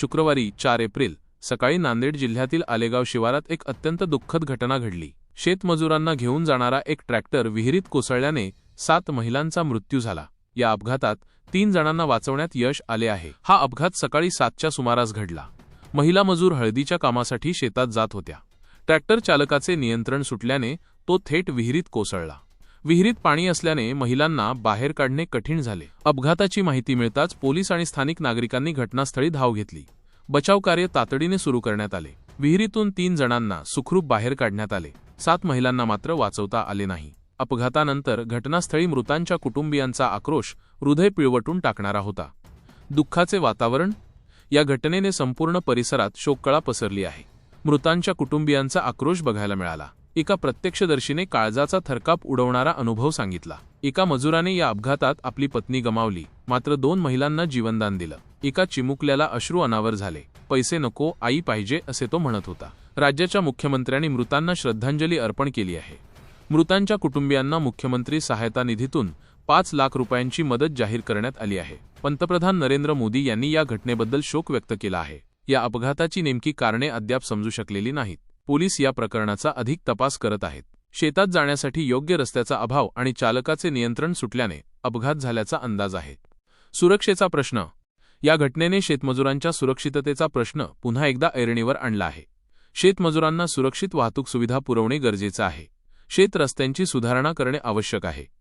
शुक्रवारी चार एप्रिल सकाळी नांदेड जिल्ह्यातील आलेगाव शिवारात एक अत्यंत दुःखद घटना घडली. शेतमजुरांना घेऊन जाणारा एक ट्रॅक्टर विहिरीत कोसळल्याने सात महिलांचा मृत्यू झाला. या अपघातात तीन जणांना वाचवण्यात यश आले आहे. हा अपघात सकाळी सातच्या सुमारास घडला. महिला मजूर हळदीच्या कामासाठी शेतात जात होत्या. ट्रॅक्टर चालकाचे नियंत्रण सुटल्याने तो थेट विहिरीत कोसळला. विहिरीत पाणी असल्याने महिलांना बाहेर काढणे कठीण झाले. अपघाताची माहिती मिळताच पोलीस आणि स्थानिक नागरिकांनी घटनास्थळी धाव घेतली. बचाव कार्य तातडीने सुरू करण्यात आले. विहिरीतून तीन जणांना सुखरूप बाहेर काढण्यात आले. सात महिलांना मात्र वाचवता आले नाही. अपघातानंतर घटनास्थळी मृतांच्या कुटुंबियांचा आक्रोश हृदय पिळवटून टाकणारा होता. दुःखाचे वातावरण? या घटनेने संपूर्ण परिसरात शोककळा पसरली आहे. मृतांच्या कुटुंबियांचा आक्रोश बघायला मिळाला. एका प्रत्यक्षदर्शीने काळजाचा थरकाप उडवणारा अनुभव सांगितला. एका मजुराने या अपघातात आपली पत्नी गमावली. मात्र दोन महिलांना जीवनदान दिलं. एका चिमुकल्याला अश्रू अनावर झाले. पैसे नको आई पाहिजे असे तो म्हणत होता. राज्याच्या मुख्यमंत्र्यांनी मृतांना श्रद्धांजली अर्पण केली आहे. मृतांच्या कुटुंबियांना मुख्यमंत्री सहायता निधीतून पाच लाख रुपयांची मदत जाहीर करण्यात आली आहे. पंतप्रधान नरेंद्र मोदी यांनी या घटनेबद्दल शोक व्यक्त केला आहे. या अपघाताची नेमकी कारणे अद्याप समजू शकलेली नाहीत. पोलीस या प्रकरणाचा अधिक तपास करत आहेत. शेतात जाण्यासाठी योग्य रस्त्याचा अभाव आणि चालकाचे नियंत्रण सुटल्याने अपघात झाल्याचा अंदाज आहे. सुरक्षेचा प्रश्न. या घटनेने शेतमजुरांच्या सुरक्षिततेचा प्रश्न पुन्हा एकदा ऐरणीवर आणला आहे. शेतमजुरांना सुरक्षित वाहतूक सुविधा पुरवणे गरजेचं आहे. शेत रस्त्यांची सुधारणा करणे आवश्यक आहे.